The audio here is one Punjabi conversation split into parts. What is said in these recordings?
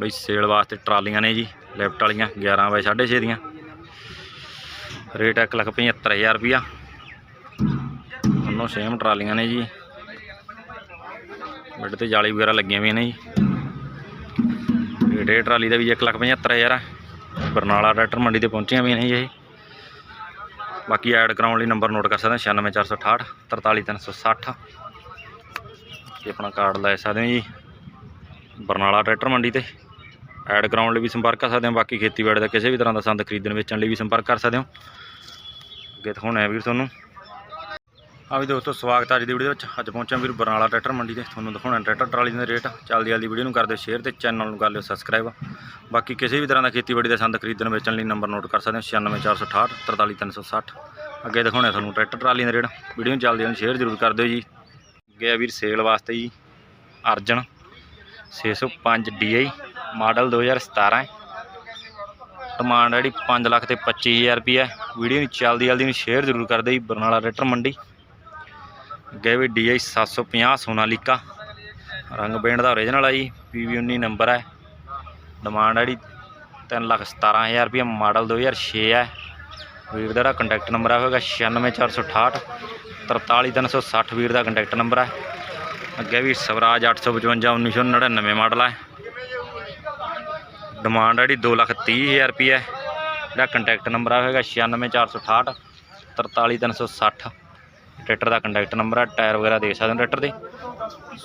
ਬਈ ਸੇਲ ਵਾਸਤੇ ਟਰਾਲੀਆਂ ਨੇ ਜੀ, ਲੈਫਟ ਵਾਲੀਆਂ 11 ਬਾਈ 6.5 ਦੀਆਂ। ਰੇਟ 175000 ਰੁਪਿਆ ਦੋਨੋਂ ਸੇਮ ਟਰਾਲੀਆਂ ਨੇ ਜੀ। ਬੈੱਡ ਤੇ ਜਾਲੀ ਵਗੈਰਾ ਲੱਗੀਆਂ ਹੋਈਆਂ ਨੇ ਜੀ। ਰੇਟ ਇਹ ਟਰਾਲੀ ਦਾ ਵੀ 175000 ਹੈ ਬਰਨਾਲਾ ਟਰੈਕਟਰ ਮੰਡੀ ਤੇ ਪਹੁੰਚੀਆਂ ਹੋਈਆਂ ਨੇ ਜੀ ਇਹ। ਬਾਕੀ ਐਡ ਕਰਾਉਣ ਲਈ ਨੰਬਰ ਨੋਟ ਕਰ ਸਕਦੇ ਹੋ 96468 43360 ਇਹ ਆਪਣਾ ਕਾਰਡ ਲੈ ਸਕਦੇ ਹੋ ਜੀ। ਬਰਨਾਲਾ ਟਰੈਕਟਰ ਮੰਡੀ ਤੇ। ਐਡ ਕਰਾਉਣ ਲਈ ਵੀ ਸੰਪਰਕ ਕਰ ਸਕਦੇ ਹੋ, ਬਾਕੀ ਖੇਤੀਬਾੜੀ ਦਾ ਕਿਸੇ ਵੀ ਤਰ੍ਹਾਂ ਦਾ ਸੰਦ ਖਰੀਦਣ ਵੇਚਣ ਲਈ ਵੀ ਸੰਪਰਕ ਕਰ ਸਕਦੇ ਹੋ। ਅੱਗੇ ਦਿਖਾਉਣਾ ਹੈ ਵੀਰ ਤੁਹਾਨੂੰ। ਆ ਵੀ ਦੋਸਤੋ, ਸਵਾਗਤ ਹੈ ਅੱਜ ਦੀ ਵੀਡੀਓ ਵਿੱਚ। ਅੱਜ ਪਹੁੰਚਿਆ ਵੀਰ ਬਰਨਾਲਾ ਟਰੈਕਟਰ ਮੰਡੀ ਤੇ। ਤੁਹਾਨੂੰ ਦਿਖਾਉਣਾ ਟਰੈਕਟਰ ਟਰਾਲੀ ਦੇ ਰੇਟ। ਚੱਲਦੀ ਜਲਦੀ ਵੀਡੀਓ ਨੂੰ ਕਰ ਦਿਓ ਸ਼ੇਅਰ ਤੇ ਚੈਨਲ ਨੂੰ ਕਰ ਲਿਓ ਸਬਸਕ੍ਰਾਈਬ। ਬਾਕੀ ਕਿਸੇ ਵੀ ਤਰ੍ਹਾਂ ਦਾ ਖੇਤੀਬਾੜੀ ਦਾ ਸੰਦ ਖਰੀਦਣ ਵੇਚਣ ਲਈ ਨੰਬਰ ਨੋਟ ਕਰ ਸਕਦੇ ਹੋ 96468 43360 ਅੱਗੇ ਦਿਖਾਉਣਾ ਤੁਹਾਨੂੰ ਟਰੈਕਟਰ ਟਰਾਲੀ ਦੇ ਰੇਟ। ਵੀਡੀਓ ਨੂੰ ਜਲਦੀ ਜਲਦੀ ਸ਼ੇਅਰ ਜ਼ਰੂਰ ਕਰ ਦਿਓ ਜੀ। ਅੱਗੇ ਆ ਵੀਰ ਸੇਲ ਵਾਸਤੇ ਜੀ, ਅਰਜਨ 605 DI ਮਾਡਲ 2017 ਡਿਮਾਂਡ ਜਿਹੜੀ 5 ਲੱਖ ਤੇ 25000 ਰੁਪਏ ਵੀਡੀਓ ਨੂੰ ਜਲਦੀ ਜਲਦੀ ਨੂੰ ਸ਼ੇਅਰ ਜ਼ਰੂਰ ਕਰ ਦਿਓ ਜੀ, ਬਰਨਾਲਾ ਟਰੈਕਟਰ ਮੰਡੀ। ਅੱਗੇ ਵੀ DI 750 ਸੋਨਾਲੀਕਾ। ਰੰਗ ਬੈਂਡ ਦਾ ਓਰੀਜਨਲ ਆ ਜੀ PV19 ਨੰਬਰ ਹੈ। ਡਿਮਾਂਡ ਜਿਹੜੀ 3 ਲੱਖ 17000 ਰੁਪਏ, ਮਾਡਲ 2006 ਹੈ। ਵੀਰ ਦਾ ਜਿਹੜਾ ਕੰਟੈਕਟ ਨੰਬਰ ਆ ਹੋਵੇਗਾ 96468 43360 ਵੀਰ ਦਾ ਕੰਟੈਕਟ ਨੰਬਰ ਹੈ ਅੱਗੇ ਵੀ ਸਵਰਾਜ 855 1999 ਮਾਡਲ ਹੈ ਡਿਮਾਂਡ ਜਿਹੜੀ 2 ਲੱਖ 30000 ਰੁਪਏ ਹੈ। ਜਿਹੜਾ ਕੰਟੈਕਟ ਨੰਬਰ ਆ ਹੋਵੇਗਾ 96468 43360 ਟਰੈਕਟਰ ਦਾ ਕੰਟੈਕਟ ਨੰਬਰ ਹੈ ਟਾਇਰ ਵਗੈਰਾ ਦੇਖ ਸਕਦੇ ਹੋ ਟਰੈਕਟਰ ਦੇ।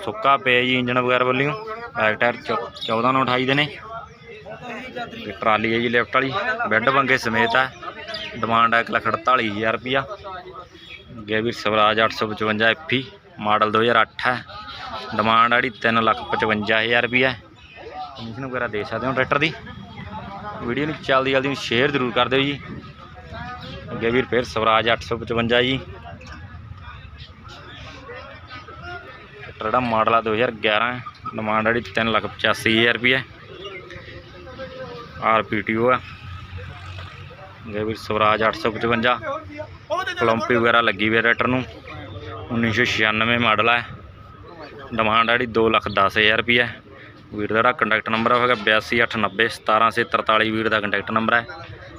ਸੁੱਕਾ ਪਿਆ ਜੀ ਇੰਜਨ ਵਗੈਰਾ ਵੱਲੋਂ। ਬੈਕ ਟਾਇਰ 14 ਨੂੰ 28 ਦੇ ਨੇ। ਤੇ ਟਰਾਲੀ ਹੈ ਜੀ ਲੈਫਟ ਵਾਲੀ। ਬੈੱਡ ਬੰਗੇ ਸਮੇਤ ਹੈ ਡਿਮਾਂਡ ਹੈ 148000 ਰੁਪਿਆ ਅੱਗੇ ਵੀ ਸਵਰਾਜ 855 ਐਫੀ ਮਾਡਲ 2008 ਹੈ। ਡਿਮਾਂਡ ਹੈ ਜਿਹੜੀ 355000 ਰੁਪਿਆ ਕਮਿਸ਼ਨ ਵਗੈਰਾ ਦੇ ਸਕਦੇ ਹੋ ਟਰੈਕਟਰ ਦੀ। ਵੀਡੀਓ ਨੂੰ ਜਲਦੀ ਜਲਦੀ ਨੂੰ ਸ਼ੇਅਰ ਜ਼ਰੂਰ ਕਰ ਦਿਓ ਜੀ। ਅੱਗੇ ਵੀਰ ਫਿਰ ਸਵਰਾਜ 855 ਜੀ। ਟਰੈਕਟਰ ਦਾ ਮਾਡਲ ਆ 2011 ਹੈ ਡਿਮਾਂਡ ਜਿਹੜੀ 385000 ਰੁਪਏ ਆਰਪੀਟੀਓ ਆ। ਅੱਗੇ ਵੀਰ ਸਵਰਾਜ 855 ਕਲੰਪੀ ਵਗੈਰਾ ਲੱਗੀ ਹੋਈ ਟਰੈਕਟਰ ਨੂੰ। 1996 ਮਾਡਲ ਹੈ ਡਿਮਾਂਡ ਹੈ ਜਿਹੜੀ 2 ਲੱਖ 10000 ਰੁਪਏ ਵੀਰ ਦਾ ਜਿਹੜਾ ਕੰਟੈਕਟ ਨੰਬਰ ਹੋਵੇਗਾ 8289 17643 ਵੀਰ ਦਾ ਕੰਟੈਕਟ ਨੰਬਰ ਹੈ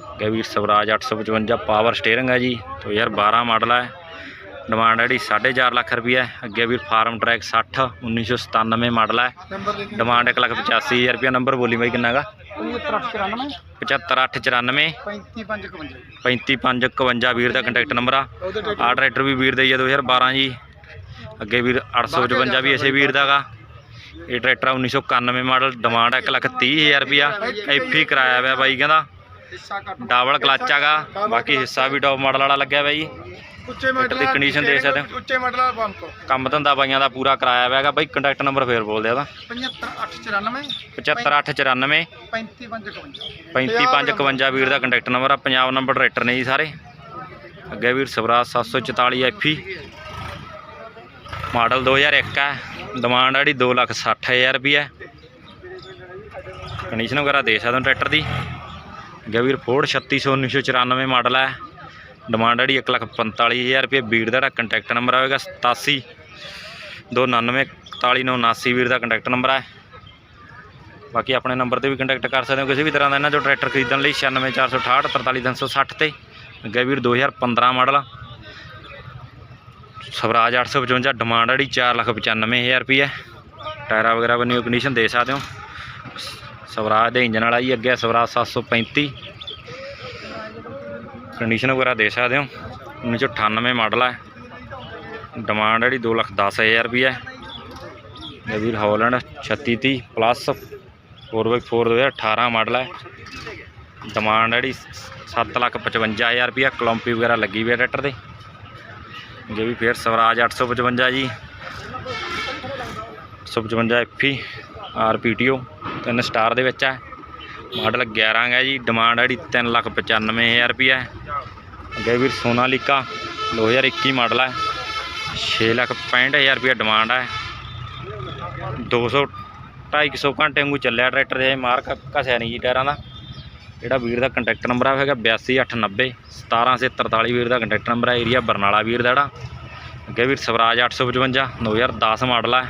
ਅੱਗੇ ਵੀਰ ਸਵਰਾਜ 855 ਪਾਵਰ ਸਟੀਅਰਿੰਗ ਹੈ ਜੀ 2012 ਮਾਡਲ ਹੈ ਡਿਮਾਂਡ ਹੈ ਜਿਹੜੀ 4.5 ਲੱਖ ਰੁਪਏ ਹੈ ਅੱਗੇ ਵੀਰ ਫਾਰਮ ਟਰੈਕ 60 1997 ਮਾਡਲ ਹੈ ਡਿਮਾਂਡ 185000 ਰੁਪਏ ਨੰਬਰ ਬੋਲੀ ਬਾਈ ਕਿੰਨਾ ਗਾ 75894 3551 ਵੀਰ ਦਾ ਕੰਟੈਕਟ ਨੰਬਰ ਆ। ਆ ਟਰੈਕਟਰ ਵੀ ਵੀਰ ਦਾ ਹੀ ਆ 2012 ਜੀ। ਅੱਗੇ ਵੀਰ 855 ਵੀ ਇਸੇ ਵੀਰ ਦਾਗਾ ਇਹ ਟਰੈਕਟਰ ਆ 1991 ਮਾਡਲ ਡਿਮਾਂਡ ਹੈ 130000 ਰੁਪਿਆ ਐਫੀ ਕਰਾਇਆ ਹੋਇਆ ਬਾਈ ਕਹਿੰਦਾ। ਡਬਲ ਕਲੱਚ ਹੈਗਾ ਬਾਕੀ ਹਿੱਸਾ ਵੀ ਟੌਪ ਮਾਡਲ ਵਾਲਾ ਲੱਗਿਆ ਜੀ ਉੱਚੇ ਦੀ condition ਦੇਖ ਸਕਦੇ ਹੋ। ਉੱਚੇ ਮਾਡਲ ਵਾਲਾ ਪੰਪ। ਕੰਮ ਧੰਦਾ ਬਾਈਆਂ ਦਾ ਪੂਰਾ ਕਰਾਇਆ ਹੋਇਆ ਹੈਗਾ। ਬਾਈ ਕੰਟੈਕਟ ਨੰਬਰ ਫੇਰ ਬੋਲ ਦਿਆ ਉਹਦਾ। 75894 75894 3555 3551 ਵੀਰ ਦਾ ਕੰਟੈਕਟ ਨੰਬਰ ਆ। ਪੰਜਾਬ ਨੰਬਰ ਟਰੈਕਟਰ ਨੇ ਜੀ ਸਾਰੇ। ਅੱਗੇ ਵੀਰ ਸਵਰਾਜ 744 ਐਫੀ ਮਾਡਲ 2001 ਹੈ ਡਿਮਾਂਡ ਆ ਜਿਹੜੀ 260000 ਰੁਪਏ ਕੰਡੀਸ਼ਨ ਵਗੈਰਾ ਦੇ ਸਕਦੇ ਹੋ ਟਰੈਕਟਰ ਦੀ। ਅੱਗੇ ਵੀਰ ਫੋਰਡ 3600 1994 ਮਾਡਲ ਹੈ ਡਿਮਾਂਡ ਜਿਹੜੀ ਆ ਜਿਹੜੀ 145000 ਰੁਪਏ ਵੀਰ ਦਾ ਜਿਹੜਾ ਕੰਟੈਕਟ ਨੰਬਰ ਆਵੇਗਾ 87 299 41979 ਵੀਰ ਦਾ ਕੰਟੈਕਟ ਨੰਬਰ ਹੈ ਬਾਕੀ ਆਪਣੇ ਨੰਬਰ ਤੇ ਵੀ ਕੰਟੈਕਟ ਕਰ ਸਕਦੇ ਹੋ ਕਿਸੇ ਵੀ ਤਰ੍ਹਾਂ ਦਾ ਇਹਨਾਂ ਚੋਂ ਟਰੈਕਟਰ ਖਰੀਦਣ ਲਈ 96468 43360 ਤੇ। ਅੱਗੇ ਵੀਰ 2015 ਮਾਡਲ ਸਵਰਾਜ 855 ਡਿਮਾਂਡ ਜਿਹੜੀ 495000 ਰੁਪਏ ਟਾਇਰਾਂ ਵਗੈਰਾ ਬੰਨੀ ਕੰਡੀਸ਼ਨ ਦੇ ਸਕਦੇ ਹੋ? ਸਵਰਾਜ ਦੇ ਇੰਜਨ ਵਾਲਾ ਜੀ ਅੱਗੇ ਸਵਰਾਜ 735 ਕੰਡੀਸ਼ਨ ਵਗੈਰਾ ਦੇ ਸਕਦੇ ਹੋ? 1998 ਮਾਡਲ ਹੈ ਡਿਮਾਂਡ ਜਿਹੜੀ 210000 ਰੁਪਏ ਇਹ ਵੀਰ ਹੌਲੈਂਡ 3630 ਪਲੱਸ 4x4 2018 ਮਾਡਲ ਹੈ ਡਿਮਾਂਡ ਜਿਹੜੀ 755000 ਰੁਪਏ ਕਲੰਪੀ ਵਗੈਰਾ ਲੱਗੀ ਹੋਈ ਹੈ ਟਰੈਕਟਰ ਤੇ। ਜੇ ਵੀ ਫੇਰ ਸਵਰਾਜ 855 ਜੀ। 855 ਐਫੀ ਆਰਪੀਟੀਓ ਤਿੰਨ ਸਟਾਰ ਦੇ ਵਿੱਚ ਹੈ। ਮਾਡਲ 11 ਹੈ ਜੀ ਡਿਮਾਂਡ ਜਿਹੜੀ 395000 ਰੁਪਏ ਅੱਗੇ ਵੀਰ ਸੋਨਾਲੀਕਾ 2021 ਮਾਡਲ ਹੈ। 665000 ਰੁਪਏ ਡਿਮਾਂਡ ਹੈ। 200 250 ਘੰਟੇ ਵਾਂਗੂ ਚੱਲਿਆ ਟਰੈਕਟਰ ਦੇ ਮਾਰਕ ਘਸਿਆ ਨਹੀਂ ਜੀ ਟਾਇਰਾਂ ਦਾ। ਜਿਹੜਾ ਵੀਰ ਦਾ ਕੰਟੈਕਟ ਨੰਬਰ ਆ ਹੈਗਾ 8289 17743 ਵੀਰ ਦਾ ਕੰਟੈਕਟ ਨੰਬਰ ਹੈ ਏਰੀਆ ਬਰਨਾਲਾ ਵੀਰ ਦਾ ਜਿਹੜਾ। ਅੱਗੇ ਵੀਰ ਸਵਰਾਜ 855 2010 ਮਾਡਲ ਹੈ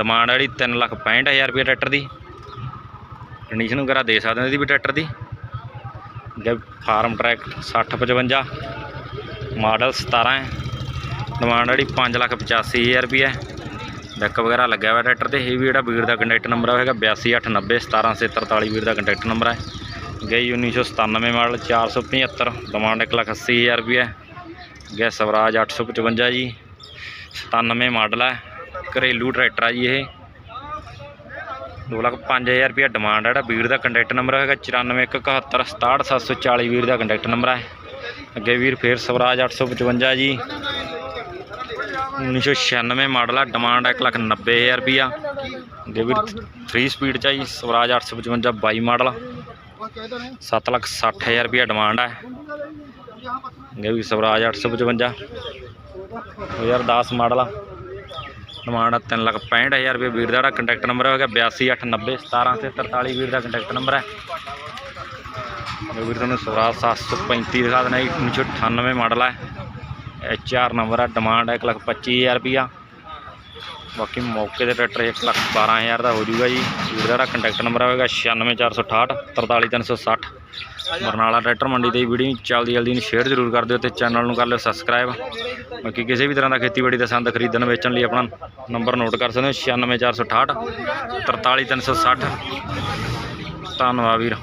ਡਿਮਾਂਡ ਹੈ ਜਿਹੜੀ 365000 ਰੁਪਏ ਟਰੈਕਟਰ ਦੀ। ਕੰਡੀਸ਼ਨ ਵਗੈਰਾ ਦੇ ਸਕਦੇ ਹੋ ਇਹਦੀ ਵੀ ਟਰੈਕਟਰ ਦੀ। ਅੱਗੇ ਫਾਰਮ ਟਰੈਕ 6055 ਮਾਡਲ 17 ਹੈ। ਡਿਮਾਂਡ ਜਿਹੜੀ 585000 ਰੁਪਏ ਡੈਕ ਵਗੈਰਾ ਲੱਗਿਆ ਹੋਇਆ ਟਰੈਕਟਰ ਤੇ, ਇਹ ਵੀ ਜਿਹੜਾ ਵੀਰ ਦਾ ਕੰਟੈਕਟ ਨੰਬਰ ਹੋਵੇਗਾ 8289 17743 ਵੀਰ ਦਾ ਕੰਟੈਕਟ ਨੰਬਰ ਹੈ ਗਈ 1997 ਮਾਡਲ 475 ਡਿਮਾਂਡ 1 ਲੱਖ 80 ਹਜ਼ਾਰ ਰੁਪਏ ਗੈ ਸਵਰਾਜ 855 ਜੀ 97 ਮਾਡਲ ਹੈ ਘਰੇਲੂ ਟਰੈਕਟਰ ਆ ਜੀ ਇਹ। 2 ਲੱਖ 5000 ਰੁਪਏ ਡਿਮਾਂਡ ਹੈ ਜਿਹੜਾ, ਵੀਰ ਦਾ ਕੰਟੈਕਟ ਨੰਬਰ ਹੈਗਾ 9417766740 ਵੀਰ ਦਾ ਕੰਟੈਕਟ ਨੰਬਰ ਹੈ ਅੱਗੇ ਵੀਰ ਫੇਰ ਸਵਰਾਜ 855 ਜੀ। 1996 ਮਾਡਲ ਆ ਡਿਮਾਂਡ 1 ਲੱਖ 90000 ਰੁਪਿਆ ਅੱਗੇ ਵੀਰ 3 ਸਪੀਡ ਚ ਆ ਜੀ, ਸਵਰਾਜ 855 22 ਮਾਡਲ। 7 ਲੱਖ 60000 ਰੁਪਇਆ ਡਿਮਾਂਡ ਹੈ ਗੈਵੀ ਸਵਰਾਜ 855 2010 ਮਾਡਲ ਆ। ਡਿਮਾਂਡ ਆ 3 ਲੱਖ 65000 ਰੁਪਏ ਵੀਰ ਦਾ। ਜਿਹੜਾ ਕੰਟੈਕਟ ਨੰਬਰ ਹੈਗਾ 8289017743 ਵੀਰ ਦਾ ਕੰਟੈਕਟ ਨੰਬਰ ਹੈ ਵੀਰ, ਤੁਹਾਨੂੰ ਸਵਰਾਜ 735 ਦਿਖਾ ਦੇਣਾ 1998 ਮਾਡਲ ਹੈ ਐਚ ਆਰ ਨੰਬਰ ਆ। ਡਿਮਾਂਡ ਹੈ 1 ਲੱਖ 25000 ਰੁਪਇਆ। ਬਾਕੀ ਮੌਕੇ 'ਤੇ ਟਰੈਕਟਰ 1 ਲੱਖ 12000 ਦਾ ਹੋ ਜਾਊਗਾ ਜੀ। ਵੀਰ ਦਾ ਕੰਟੈਕਟ ਨੰਬਰ ਹੋਵੇਗਾ 96468 43360 ਬਰਨਾਲਾ ਟਰੈਕਟਰ ਮੰਡੀ ਤੇ ਵੀਡੀਓ ਜਲਦੀ ਜਲਦੀ ਨੂੰ ਸ਼ੇਅਰ ਜ਼ਰੂਰ ਕਰ ਦਿਓ ਤੇ ਚੈਨਲ ਨੂੰ ਕਰ ਲਿਓ ਸਬਸਕ੍ਰਾਈਬ ਬਾਕੀ ਕਿਸੇ ਵੀ ਤਰ੍ਹਾਂ ਦਾ ਖੇਤੀਬਾੜੀ ਦਾ ਸੰਦ ਖਰੀਦਣ ਵੇਚਣ ਲਈ ਆਪਣਾ ਨੰਬਰ ਨੋਟ ਕਰ ਸਕਦੇ ਹੋ 96468 43360 ਧੰਨਵਾਦ ਵੀਰ।